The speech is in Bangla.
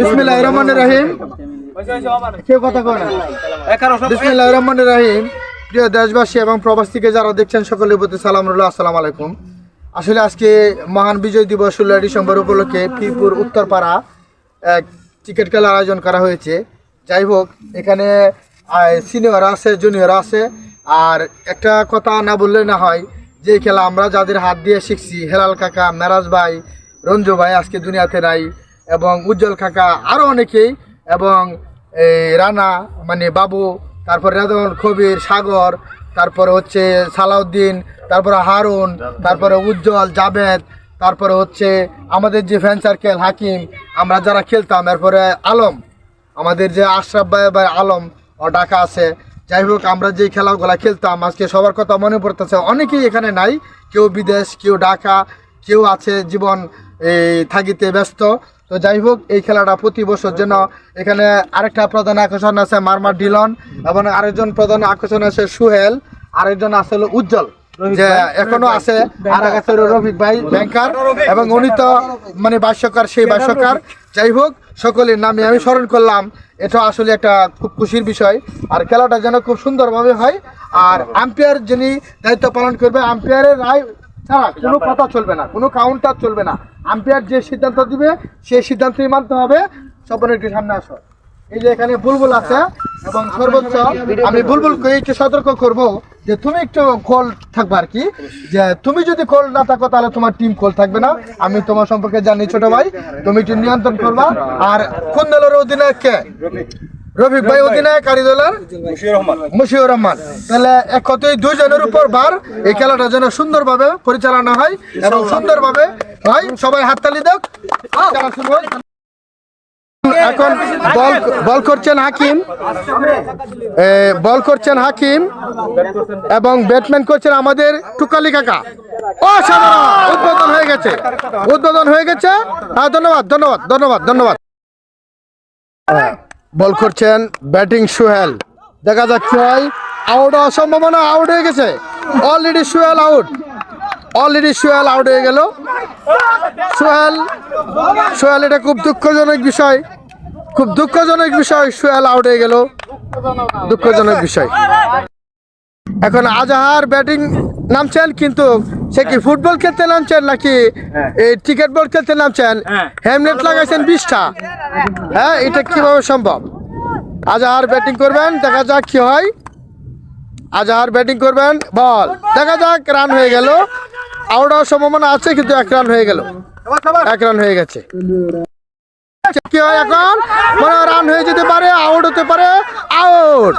বিসমিল্লাহির রহমানির রহিম। কেউ কথা কয় না? বিসমিল্লাহির রহমানির রহিম। প্রিয় দেশবাসী এবং প্রবাস থেকে যারা দেখছেন, সকলের প্রতি সালাম রইল, আসসালামু আলাইকুম। আসলে আজকে মহান বিজয় দিবস ষোলোই ডিসেম্বর উপলক্ষে ফিরপুর উত্তরপাড়া এক ক্রিকেট খেলার আয়োজন করা হয়েছে। যাই হোক, এখানে সিনিয়র আছে জুনিয়র আছে। আর একটা কথা না বললে না হয়, যে খেলা আমরা যাদের হাত দিয়ে শিখছি, হেলাল কাকা, মেরাজ ভাই, রঞ্জু ভাই, আজকে দুনিয়াতে নাই। এবং উজ্জ্বল কাকা আরও অনেকেই এবং এই রানা মানে বাবু, তারপর রেদন কবির, সাগর, তারপরে হচ্ছে সালাউদ্দিন, তারপরে হারুন, তারপরে উজ্জ্বল জাভেদ তারপরে হচ্ছে আমাদের যে ফ্যান সার্কেল হাকিম, আমরা যারা খেলতাম, এরপরে আলম, আমাদের যে আশরাফ ভাই ভাই আলম, ও ডাকা আছে। যাই হোক, আমরা যে খেলাগুলো খেলতাম, আজকে সবার কথা মনে পড়তেছে, অনেকেই এখানে নাই, কেউ বিদেশ, কেউ ঢাকা, কেউ আছে জীবন এই থাকিতে ব্যস্ত। তো যাই হোক এই খেলাটা প্রতি বছর যেন এখানে আরেকটা প্রধান আকর্ষণ আছে মারমার ডিলন এবং আরেকজন প্রধান আকর্ষণ আছে সুহেল আরেকজন আছে উজ্জ্বল যে এখনও আছে। আর এক আছে হলো রফিক ভাই ব্যাংকার এবং উনি তো মানে ভাষ্যকার সেই ভাষ্যকার যাই হোক সকলের নামে আমি স্মরণ করলাম। এটা আসলে একটা খুব খুশির বিষয়। আর খেলাটা যেন খুব সুন্দরভাবে হয়। আর আম্পায়ার যিনি দায়িত্ব পালন করবে আম্পায়ারের রায় ছাড়া কোনো কথা চলবে না কোনো কাউন্টার চলবে না। আম্পায়ার যে সিদ্ধান্ত দিবে, সেই সিদ্ধান্তই মানতে হবে। সবার একটু সামনে আসো। এই যে এখানে বুলবুল আছে, এবং সর্বোচ্চ আমি বুলবুলকে একটু সতর্ক করব যে তুমি একটু খোল থাকবে আর কি। যে তুমি যদি খোল না থাকো, তাহলে তোমার টিম খোল থাকবে না। আমি তোমার সম্পর্কে জানি ছোট ভাই। তুমি একটু নিয়ন্ত্রণ করবা। আর কোন দলের অধিনায়ক কে? রফিক ভাই অধিনায়ক কারি দলের মুশিউর রহমান। তাহলে এক কথায় দুইজনের উপর বার এই খেলাটা যেন সুন্দরভাবে পরিচালনা হয় এবং সুন্দরভাবে হয়। সবাই হাততালি হোক। এখন বল বল করছেন হাকিম। বল করছেন হাকিম এবং ব্যাটম্যান করছেন আমাদের টুকালি কাকা। অসাধারণ! উদ্বোধন হয়ে গেছে। উদ্বোধন হয়ে গেছে। হ্যাঁ ধন্যবাদ ধন্যবাদ ধন্যবাদ ধন্যবাদ। বল করছেন ব্যাটিং সুহেল। দেখা যাক কি হয় আউট হওয়ার সম্ভাবনা আউট হয়ে গেছে। Already Suhel out already Suhel out হয়ে গেল। সোহেল সোহেল এটা খুব দুঃখজনক বিষয়। খুব দুঃখজনক বিষয় সোহেল আউট হয়ে গেল। দুঃখজনক বিষয়। এখন আজাহার ব্যাটিং নামছেন কিন্তু সে কি ফুটবল খেলতে নামছেন নাকি এই ক্রিকেট বল খেলতে নামছেন? হেমলেট লাগাইছেন বিশটা। হ্যাঁ এটা কীভাবে সম্ভব? আজাহার ব্যাটিং করবেন দেখা যাক কি হয়। আজাহার ব্যাটিং করবেন বল। দেখা যাক রান হয়ে গেল। আউট হওয়ার সম্ভাবনা আছে কিন্তু এক রান হয়ে গেল। এক রান হয়ে গেছে। কি হয় এখন? মনে রান হয়ে যেতে পারে আউট হতে পারে আউট।